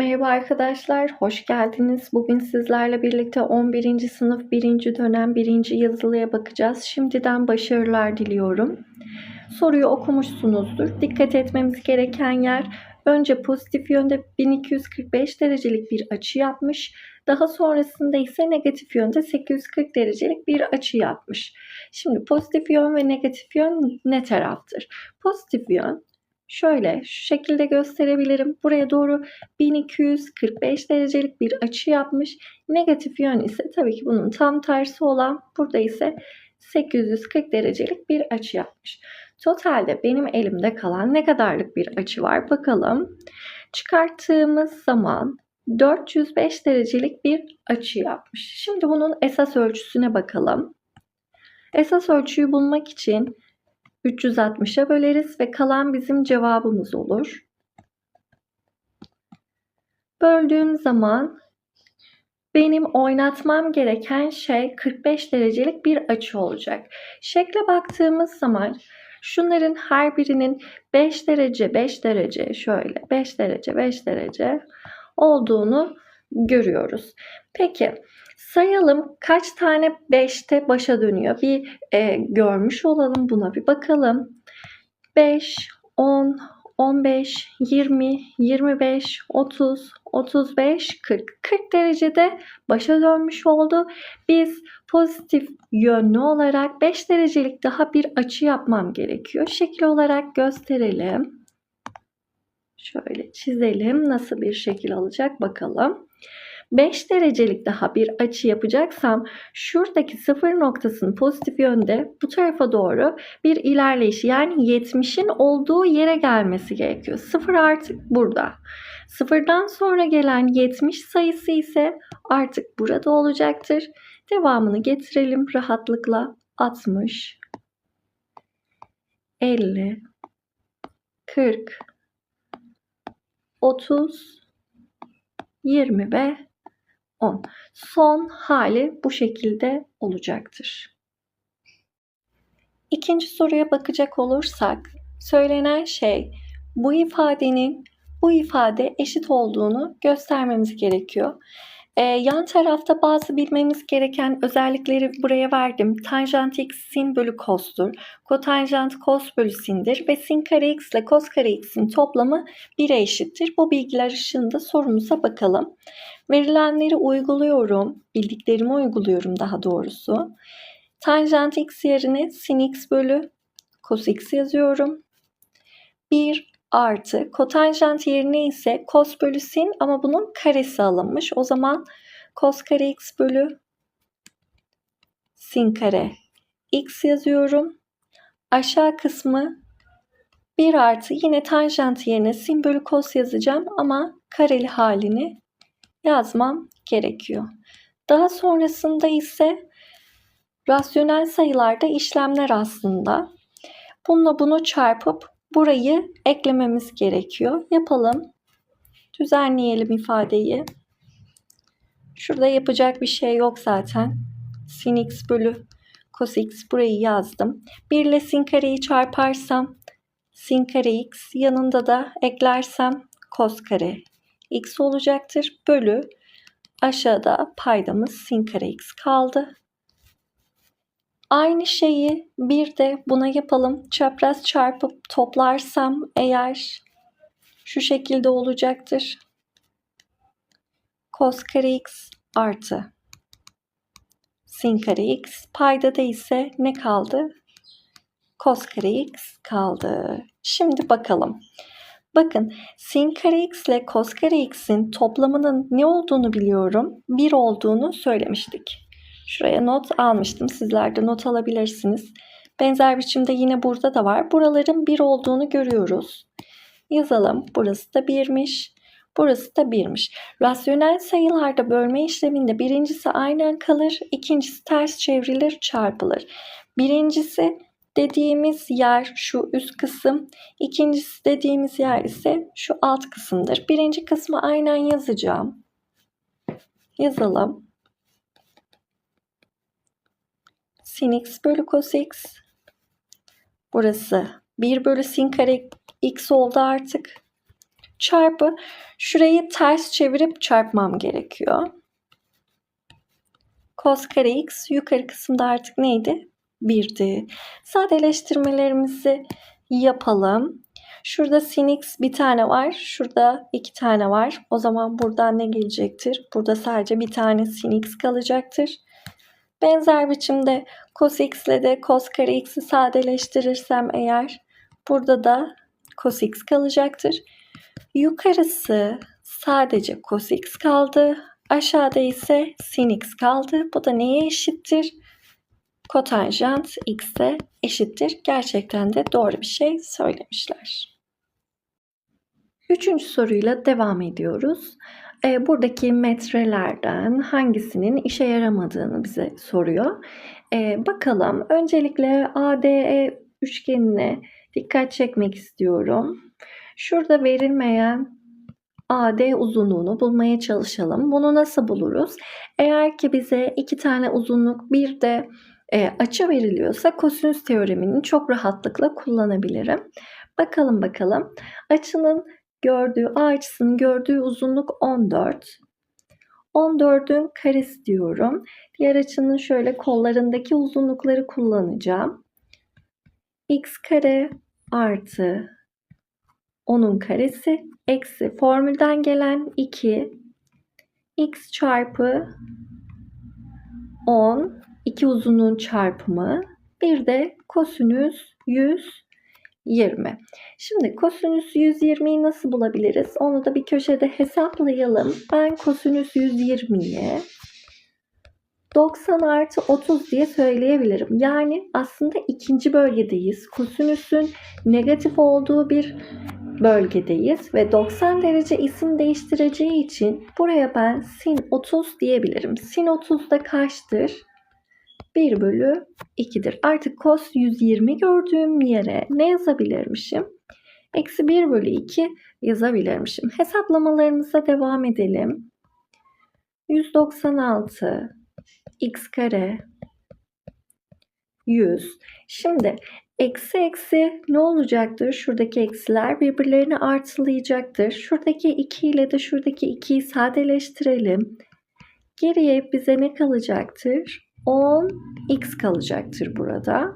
Merhaba arkadaşlar, hoş geldiniz. Bugün sizlerle birlikte 11. sınıf 1. dönem 1. yazılıya bakacağız. Şimdiden başarılar diliyorum. Soruyu okumuşsunuzdur. Dikkat etmemiz gereken yer önce pozitif yönde 1245 derecelik bir açı yapmış. Daha sonrasında ise negatif yönde 840 derecelik bir açı yapmış. Şimdi pozitif yön ve negatif yön ne taraftır? Pozitif yön Şöyle şu şekilde gösterebilirim. Buraya doğru 1245 derecelik bir açı yapmış. Negatif yön ise tabii ki bunun tam tersi olan burada ise 840 derecelik bir açı yapmış. Totalde benim elimde kalan ne kadarlık bir açı var bakalım. Çıkarttığımız zaman 405 derecelik bir açı yapmış. Şimdi bunun esas ölçüsüne bakalım. Esas ölçüyü bulmak için 360'a böleriz ve kalan bizim cevabımız olur. Böldüğüm zaman benim oynatmam gereken şey 45 derecelik bir açı olacak. Şekle baktığımız zaman şunların her birinin 5 derece 5 derece şöyle 5 derece 5 derece olduğunu görüyoruz. Peki sayalım kaç tane 5'te başa dönüyor. Bir e, görmüş olalım buna bir bakalım. 5, 10, 15, 20, 25, 30, 35, 40. 40 derecede başa dönmüş oldu. Biz pozitif yönlü olarak 5 derecelik daha bir açı yapmam gerekiyor. Şekil olarak gösterelim. Şöyle çizelim. Nasıl bir şekil alacak bakalım. 5 derecelik daha bir açı yapacaksam şuradaki sıfır noktasının pozitif yönde bu tarafa doğru bir ilerleyiş yani 70'in olduğu yere gelmesi gerekiyor. Sıfır artık burada. Sıfırdan sonra gelen 70 sayısı ise artık burada olacaktır. Devamını getirelim rahatlıkla. 60 50 40 30 20 ve 10. Son hali bu şekilde olacaktır. İkinci soruya bakacak olursak söylenen şey bu ifadenin bu ifade eşit olduğunu göstermemiz gerekiyor. Ee, yan tarafta bazı bilmemiz gereken özellikleri buraya verdim. Tanjant x sin bölü cos'tur. Kotanjant cos bölü sin'dir. Ve sin kare x ile cos kare x'in toplamı 1'e eşittir. Bu bilgiler ışığında sorumuza bakalım. Verilenleri uyguluyorum. Bildiklerimi uyguluyorum daha doğrusu. Tanjant x yerine sin x bölü cos x yazıyorum. 1 artı kotanjant yerine ise cos bölü sin ama bunun karesi alınmış. O zaman cos kare x bölü sin kare x yazıyorum. Aşağı kısmı 1 artı yine tanjant yerine sin bölü cos yazacağım ama kareli halini yazmam gerekiyor. Daha sonrasında ise rasyonel sayılarda işlemler aslında. Bununla bunu çarpıp burayı eklememiz gerekiyor. Yapalım. Düzenleyelim ifadeyi. Şurada yapacak bir şey yok zaten. Sin x bölü cos x burayı yazdım. 1 ile sin kareyi çarparsam sin kare x yanında da eklersem cos kare x olacaktır. Bölü aşağıda paydamız sin kare x kaldı. Aynı şeyi bir de buna yapalım. Çapraz çarpıp toplarsam eğer şu şekilde olacaktır. Cos kare x artı sin kare x. Paydada ise ne kaldı? Cos kare x kaldı. Şimdi bakalım. Bakın sin kare x ile cos kare x'in toplamının ne olduğunu biliyorum. 1 olduğunu söylemiştik. Şuraya not almıştım. Sizler de not alabilirsiniz. Benzer biçimde yine burada da var. Buraların 1 olduğunu görüyoruz. Yazalım. Burası da 1'miş. Burası da 1'miş. Rasyonel sayılarda bölme işleminde birincisi aynen kalır, ikincisi ters çevrilir, çarpılır. Birincisi dediğimiz yer şu üst kısım, ikincisi dediğimiz yer ise şu alt kısımdır. Birinci kısmı aynen yazacağım. Yazalım. Sin x bölü cos x. Burası 1 bölü sin kare x oldu artık. çarpı şurayı ters çevirip çarpmam gerekiyor. Cos kare x yukarı kısımda artık neydi? 1'di. Sadeleştirmelerimizi yapalım. Şurada sin x bir tane var. Şurada iki tane var. O zaman buradan ne gelecektir? Burada sadece bir tane sin x kalacaktır. Benzer biçimde cos x ile de cos kare x'i sadeleştirirsem eğer burada da cos x kalacaktır. Yukarısı sadece cos x kaldı. Aşağıda ise sin x kaldı. Bu da neye eşittir? Kotanjant x'e eşittir. Gerçekten de doğru bir şey söylemişler. Üçüncü soruyla devam ediyoruz. E, buradaki metrelerden hangisinin işe yaramadığını bize soruyor. E, bakalım. Öncelikle ADE üçgenine dikkat çekmek istiyorum. Şurada verilmeyen AD uzunluğunu bulmaya çalışalım. Bunu nasıl buluruz? Eğer ki bize iki tane uzunluk bir de e, açı veriliyorsa kosinüs teoremini çok rahatlıkla kullanabilirim. Bakalım bakalım. Açının gördüğü, açısının gördüğü uzunluk 14. 14'ün karesi diyorum. Diğer açının şöyle kollarındaki uzunlukları kullanacağım. x kare artı 10'un karesi eksi formülden gelen 2 x çarpı 10 iki uzunluğun çarpımı bir de kosinüs 120. Şimdi kosinüs 120'yi nasıl bulabiliriz? Onu da bir köşede hesaplayalım. Ben kosinüs 120'yi 90 artı 30 diye söyleyebilirim. Yani aslında ikinci bölgedeyiz. Kosinüsün negatif olduğu bir bölgedeyiz ve 90 derece isim değiştireceği için buraya ben sin 30 diyebilirim. Sin 30 da kaçtır? 1 bölü 2'dir. Artık cos 120 gördüğüm yere ne yazabilirmişim? Eksi 1 bölü 2 yazabilirmişim. Hesaplamalarımıza devam edelim. 196 x kare 100. Şimdi eksi eksi ne olacaktır? Şuradaki eksiler birbirlerini artılayacaktır. Şuradaki 2 ile de şuradaki 2'yi sadeleştirelim. Geriye bize ne kalacaktır? 10x kalacaktır burada.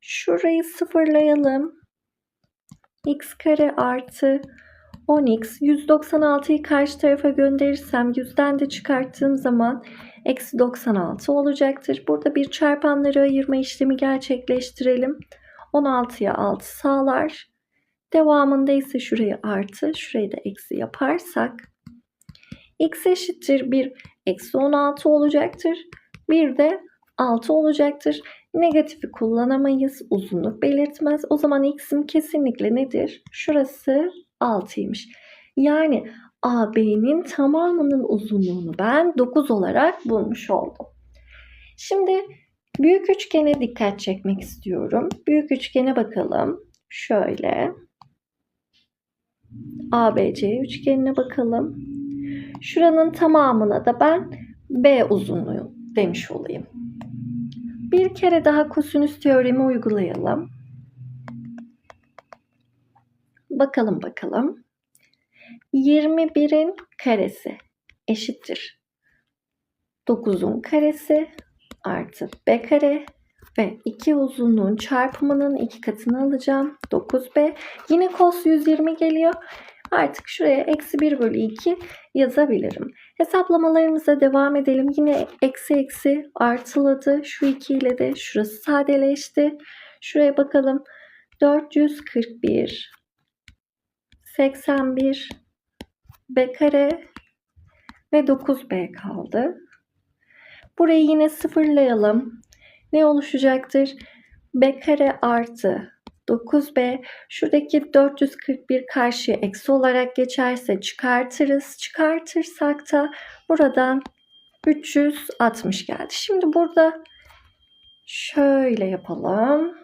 Şurayı sıfırlayalım. x kare artı 10x 196'yı karşı tarafa gönderirsem 100'den de çıkarttığım zaman eksi 96 olacaktır. Burada bir çarpanları ayırma işlemi gerçekleştirelim. 16'ya 6 sağlar. Devamında ise şurayı artı, şurayı da eksi yaparsak x eşittir 1 eksi 16 olacaktır. Bir de 6 olacaktır. Negatifi kullanamayız. Uzunluk belirtmez. O zaman x'im kesinlikle nedir? Şurası 6'ymış. Yani AB'nin tamamının uzunluğunu ben 9 olarak bulmuş oldum. Şimdi büyük üçgene dikkat çekmek istiyorum. Büyük üçgene bakalım. Şöyle. ABC üçgenine bakalım. Şuranın tamamına da ben B uzunluğu demiş olayım. Bir kere daha kosinüs teoremi uygulayalım. Bakalım bakalım. 21'in karesi eşittir. 9'un karesi artı b kare ve 2 uzunluğun çarpımının 2 katını alacağım. 9b. Yine cos 120 geliyor. Artık şuraya eksi 1 bölü 2 yazabilirim. Hesaplamalarımıza devam edelim. Yine eksi eksi artıladı. Şu 2 ile de şurası sadeleşti. Şuraya bakalım. 441 81 b kare ve 9b kaldı. Burayı yine sıfırlayalım. Ne oluşacaktır? b kare artı 9b şuradaki 441 karşıya eksi olarak geçerse çıkartırız. Çıkartırsak da buradan 360 geldi. Şimdi burada şöyle yapalım.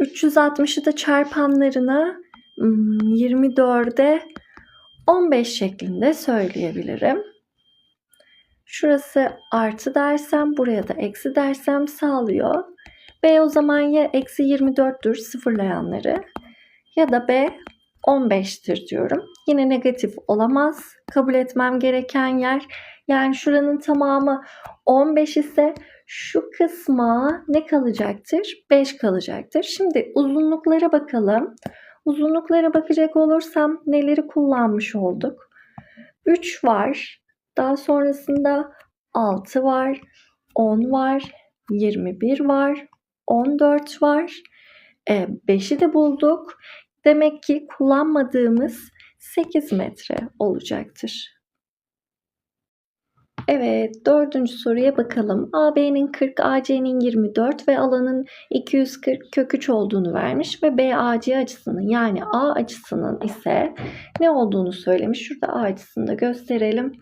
360'ı da çarpanlarına 24'e 15 şeklinde söyleyebilirim. Şurası artı dersem buraya da eksi dersem sağlıyor. B o zaman ya eksi 24'tür sıfırlayanları ya da B 15'tir diyorum. Yine negatif olamaz. Kabul etmem gereken yer. Yani şuranın tamamı 15 ise şu kısma ne kalacaktır? 5 kalacaktır. Şimdi uzunluklara bakalım. Uzunluklara bakacak olursam neleri kullanmış olduk? 3 var. Daha sonrasında 6 var. 10 var. 21 var. 14 var. 5'i de bulduk. Demek ki kullanmadığımız 8 metre olacaktır. Evet, dördüncü soruya bakalım. AB'nin 40, AC'nin 24 ve alanın 240 kök 3 olduğunu vermiş ve BAC açısının yani A açısının ise ne olduğunu söylemiş. Şurada A açısını da gösterelim.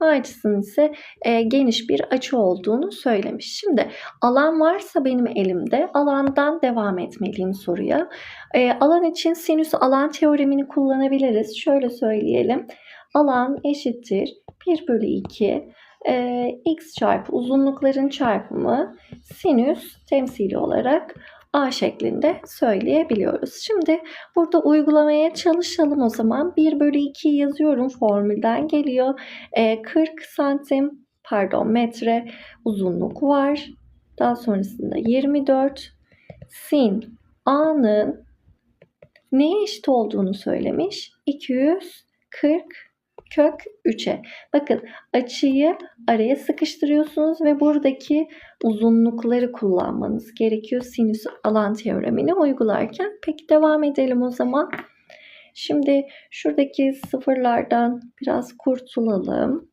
Açısının ise e, geniş bir açı olduğunu söylemiş. Şimdi alan varsa benim elimde alandan devam etmeliyim soruya. E, alan için sinüs alan teoremini kullanabiliriz. Şöyle söyleyelim. Alan eşittir 1 bölü 2 e, x çarpı uzunlukların çarpımı sinüs temsili olarak a şeklinde söyleyebiliyoruz. Şimdi burada uygulamaya çalışalım o zaman. 1 bölü 2 yazıyorum formülden geliyor. E, 40 santim pardon metre uzunluk var. Daha sonrasında 24 sin a'nın neye eşit olduğunu söylemiş. 240 kök 3'e. Bakın açıyı araya sıkıştırıyorsunuz ve buradaki uzunlukları kullanmanız gerekiyor sinüs alan teoremini uygularken. Peki devam edelim o zaman. Şimdi şuradaki sıfırlardan biraz kurtulalım.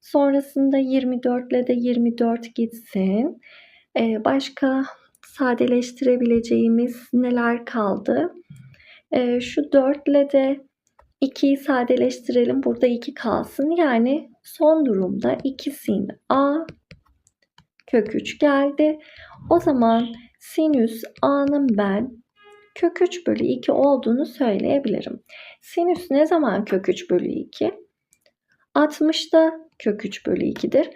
Sonrasında 24 ile de 24 gitsin. Ee, başka sadeleştirebileceğimiz neler kaldı? Ee, şu 4 ile de 2'yi sadeleştirelim. Burada 2 kalsın. Yani son durumda 2 sin a kök 3 geldi. O zaman sinüs a'nın ben kök 3 bölü 2 olduğunu söyleyebilirim. Sinüs ne zaman kök 3 bölü 2? 60'da kök 3 bölü 2'dir.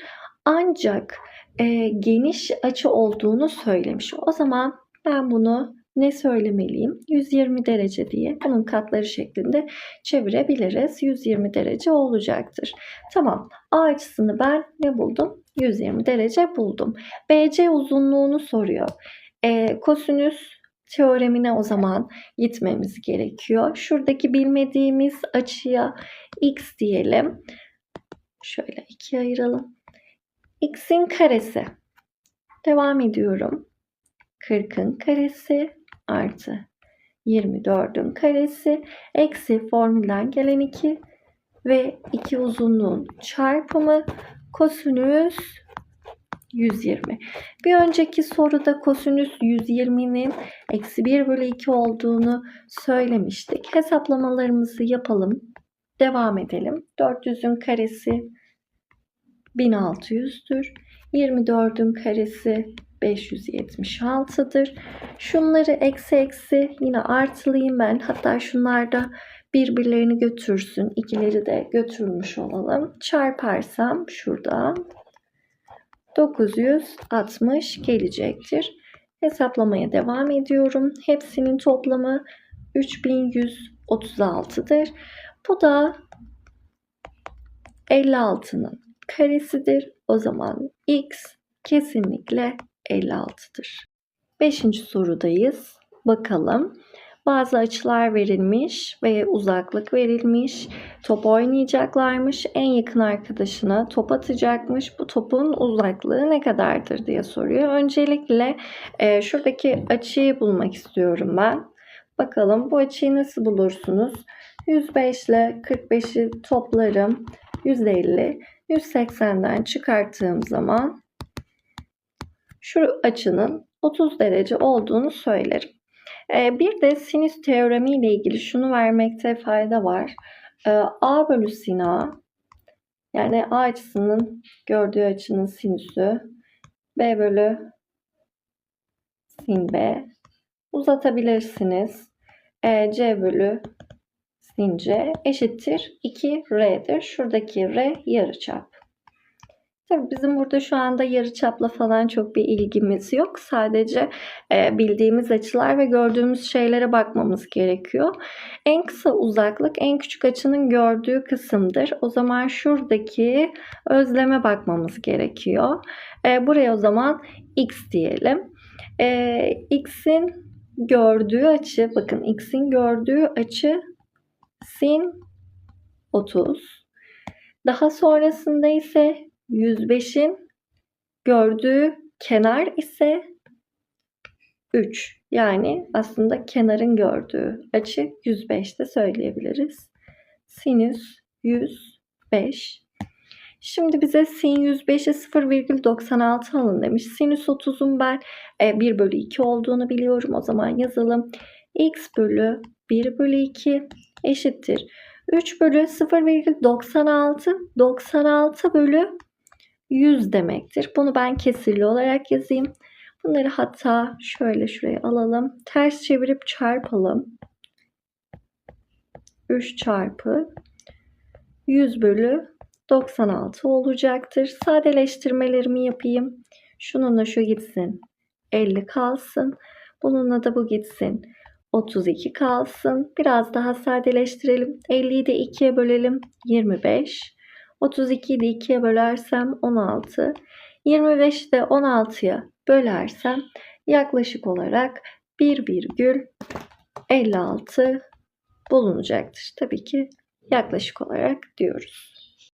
Ancak e, geniş açı olduğunu söylemiş. O zaman ben bunu ne söylemeliyim? 120 derece diye bunun katları şeklinde çevirebiliriz. 120 derece olacaktır. Tamam. A açısını ben ne buldum? 120 derece buldum. BC uzunluğunu soruyor. E, kosinüs teoremine o zaman gitmemiz gerekiyor. Şuradaki bilmediğimiz açıya x diyelim. Şöyle ikiye ayıralım. x'in karesi. Devam ediyorum. 40'ın karesi artı 24'ün karesi eksi formülden gelen 2 ve 2 uzunluğun çarpımı kosinüs 120. Bir önceki soruda kosinüs 120'nin eksi 1 bölü 2 olduğunu söylemiştik. Hesaplamalarımızı yapalım. Devam edelim. 400'ün karesi 1600'dür. 24'ün karesi 576'dır. Şunları eksi eksi yine artılayayım ben. Hatta şunlar da birbirlerini götürsün. İkileri de götürmüş olalım. Çarparsam şurada 960 gelecektir. Hesaplamaya devam ediyorum. Hepsinin toplamı 3136'dır. Bu da 56'nın karesidir. O zaman x kesinlikle 56'dır. Beşinci sorudayız. Bakalım. Bazı açılar verilmiş ve uzaklık verilmiş. Top oynayacaklarmış. En yakın arkadaşına top atacakmış. Bu topun uzaklığı ne kadardır diye soruyor. Öncelikle e, şuradaki açıyı bulmak istiyorum ben. Bakalım bu açıyı nasıl bulursunuz? 105 ile 45'i toplarım. 150. 180'den çıkarttığım zaman şu açının 30 derece olduğunu söylerim. Ee, bir de sinüs teoremi ile ilgili şunu vermekte fayda var. Ee, A bölü sin A yani A açısının gördüğü açının sinüsü B bölü sin B uzatabilirsiniz. E, C bölü sin C eşittir 2R'dir. Şuradaki R yarıçap. Bizim burada şu anda yarıçapla falan çok bir ilgimiz yok. Sadece e, bildiğimiz açılar ve gördüğümüz şeylere bakmamız gerekiyor. En kısa uzaklık en küçük açının gördüğü kısımdır. O zaman şuradaki özleme bakmamız gerekiyor. E, buraya o zaman x diyelim. E, x'in gördüğü açı, bakın x'in gördüğü açı sin 30. Daha sonrasında ise 105'in gördüğü kenar ise 3. Yani aslında kenarın gördüğü açı 105 de söyleyebiliriz. Sinüs 105. Şimdi bize sin 105'e 0,96 alın demiş. Sinüs 30'un ben 1 bölü 2 olduğunu biliyorum. O zaman yazalım. x bölü 1 bölü 2 eşittir. 3 bölü 0,96 96 bölü 100 demektir. Bunu ben kesirli olarak yazayım. Bunları hatta şöyle şuraya alalım. Ters çevirip çarpalım. 3 çarpı 100 bölü 96 olacaktır. Sadeleştirmelerimi yapayım. Şununla şu gitsin. 50 kalsın. Bununla da bu gitsin. 32 kalsın. Biraz daha sadeleştirelim. 50'yi de 2'ye bölelim. 25. 32'yi de 2'ye bölersem 16. 25'i de 16'ya bölersem yaklaşık olarak 1,56 bulunacaktır. Tabii ki yaklaşık olarak diyoruz.